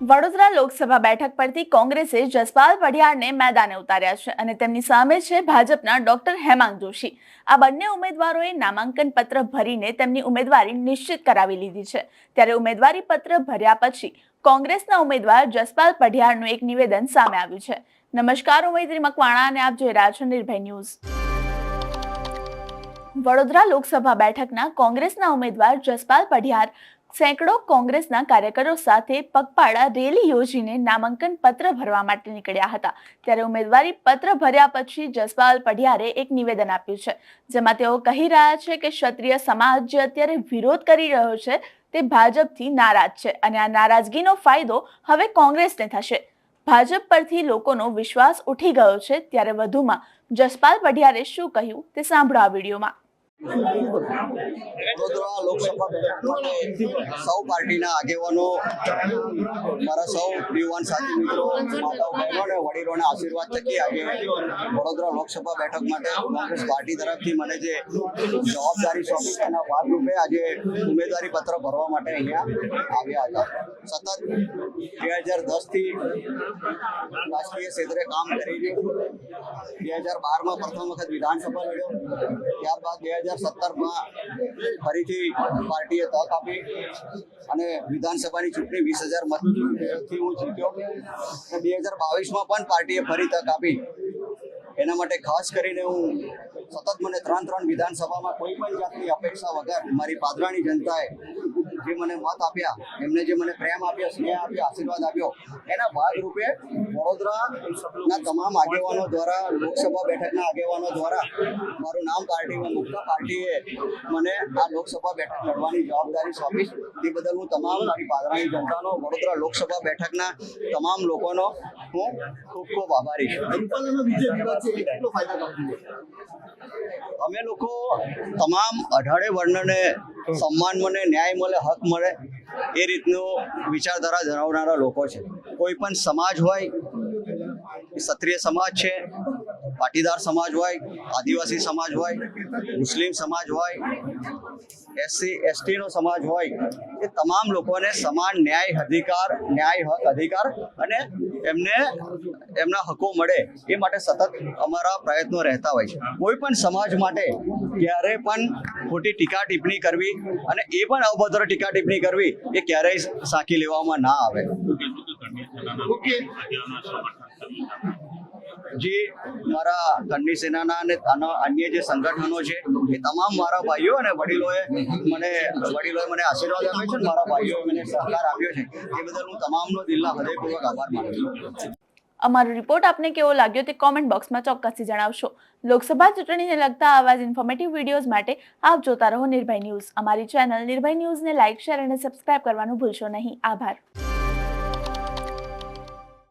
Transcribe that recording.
વડોદરા લોકસભા બેઠક પરથી કોંગ્રેસે જસપાલ પઢિયારને મેદાને ઉતાર્યા છે અને તેમની સામે છે ભાજપના ડોક્ટર હેમાંગ જોશી. આ બંને ઉમેદવારોએ નામાંકન પત્ર ભરીને તેમની ઉમેદવારી નિશ્ચિત કરાવી લીધી છે. ત્યારે ઉમેદવારી પત્ર ભર્યા પછી કોંગ્રેસના ઉમેદવાર જસપાલ પઢિયારનું એક નિવેદન સામે આવ્યું છે. નમસ્કાર ઉમેદરી મકવાણા અને આપ જોઈ રહ્યા છો નિર્ભય ન્યૂઝ. વડોદરા લોકસભા બેઠકના કોંગ્રેસના ઉમેદવાર જસપાલ પઢિયાર સેંકડો કોંગ્રેસના કાર્યકરો સાથે પગપાળા રેલી યોજીને નામાંકન પત્ર ભરવા માટે નીકળ્યા હતા. ત્યારે ઉમેદવારી પત્ર ભર્યા પછી જસપાલ પઢિયારે એક નિવેદન આપ્યું છે, જેમાં તેઓ કહી રહ્યા છે કે ક્ષત્રિય સમાજ જે અત્યારે વિરોધ કરી રહ્યો છે, તે ભાજપથી નારાજ છે અને આ નારાજગીનો ફાયદો હવે કોંગ્રેસને થશે. ભાજપ પરથી લોકોનો વિશ્વાસ ઉઠી ગયો છે, ત્યારે વધુમાં જસપાલ પઢિયારે શું કહ્યું તે સાંભળો આ વિડીયોમાં. વડોદરા લોકસભા બેઠક માટે કોંગ્રેસ પાર્ટી તરફથી મને જે જવાબદારી સોંપી એના ભાગરૂપે આજે ઉમેદવારી પત્ર ભરવા માટે અહીંયા આવ્યા હતા. સતત બે હજાર દસથી રાજકીય ક્ષેત્રે કામ કરીને બે હજાર બારમાં પ્રથમ વખત વિધાનસભા લડ્યો. ત્યારબાદ બે હજાર સત્તરમાં ફરીથી પાર્ટીએ તક આપી અને વિધાનસભાની ચૂંટણી વીસ હજાર મતથી હું જીત્યો. અને બે હજાર બાવીસમાં પણ પાર્ટીએ ફરી તક આપી. એના માટે ખાસ કરીને હું સતત મને ત્રણ ત્રણ વિધાનસભામાં કોઈ પણ જાતની અપેક્ષા વગર મારી પાદરાની જનતાએ મને મત આપ્યા એમને જે મને પ્રેમ આપ્યો સ્નેહ આપ્યો આશીર્વાદ આપ્યો એના ભાગરૂપે વડોદરાના તમામ આગેવાનો દ્વારા લોકસભા બેઠકના આગેવાનો દ્વારા મારું નામ પાર્ટીમાં મુકતા પાર્ટીએ મને આ લોકસભા બેઠક લડવાની જવાબદારી સોંપી. તે બદલ હું તમામ મારી પાદરાની જનતાનો વડોદરા લોકસભા બેઠકના તમામ લોકોનો હું ખૂબ ખૂબ આભારી છું. અમે લોકો તમામ અઢારે વર્ણને સન્માન મળે, ન્યાય મળે, હક મળે, એ રીતનું વિચારધારા ધરાવનારા લોકો છે. કોઈ પણ સમાજ હોય ક્ષત્રિય સમાજ છે પાટીદાર સમાજ હોય, આદિવાસી સમાજ હોય, મુસ્લિમ સમાજ હોય, એસસી, એસટીનો સમાજ હોય, એ તમામ લોકોને સમાન ન્યાય અધિકાર, ન્યાય હક અધિકાર અને એમને એમના હકો મળે એ માટે સતત અમારા પ્રયત્નો રહેતા હોય છે. કોઈ પણ સમાજ માટે ક્યારે પણ ખોટી ટીકા ટિપ્પણી કરવી અને એ પણ અભદ્ર ટીકા ટિપ્પણી કરવી એ ક્યારેય સાંકી લેવામાં ના આવે. જે મારા કન્ની સેનાના અને અન્ય જે સંગઠનો છે, એ તમામ મારા ભાઈઓ અને વડીલોએ મને વડીલોએ મને આશીર્વાદ આપ્યો છે મારા ભાઈઓએ મને સહકાર આપ્યો છે. એ બદલ હું તમામનો દિલના હૃદયપૂર્વક આભાર માનું છું. અમારો રિપોર્ટ આપને કેવો લાગ્યો તે કોમેન્ટ બોક્સમાં ચોક્કસથી જણાવશો. લોકસભા ચૂંટણીને લગતા આવા જ ઇન્ફોર્મેટિવ વિડીયોઝ માટે આપ જોતા રહો નિર્ભય ન્યૂઝ. અમારી ચેનલ નિર્ભય ન્યૂઝને લાઇક શેર અને સબસ્ક્રાઇબ કરવાનું ભૂલશો નહીં. આભાર.